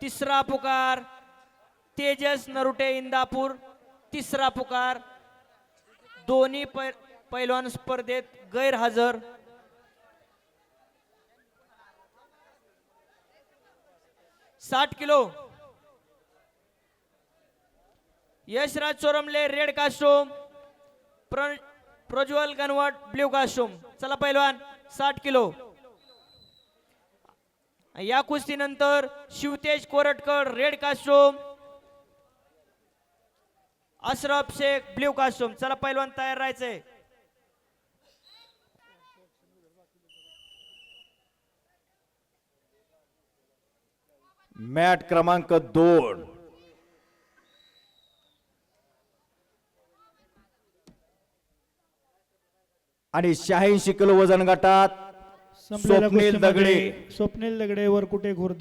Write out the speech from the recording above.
तिसरा पुकार तेजस नरुटे इंदापूर. तिसरा पुकार दोन्ही पै पैलवान स्पर्धेत गैरहजर. साठ kilo. Yashraj Chormale red costume प्र प्रज्वल गणवट ब्ल्यू कास्टोम चला पैलवान साठ किलो. या कुस्तीनंतर Shivtej Koratkar red costume Ashraf Shaikh blue costume. चला पैलवान तयार राहायचंय मॅट क्रमांक दोन. आणि शहाऐंशी किलो वजन गटात स्वप्नील दगडे. स्वप्नील दगडे वर कुठे खुर्द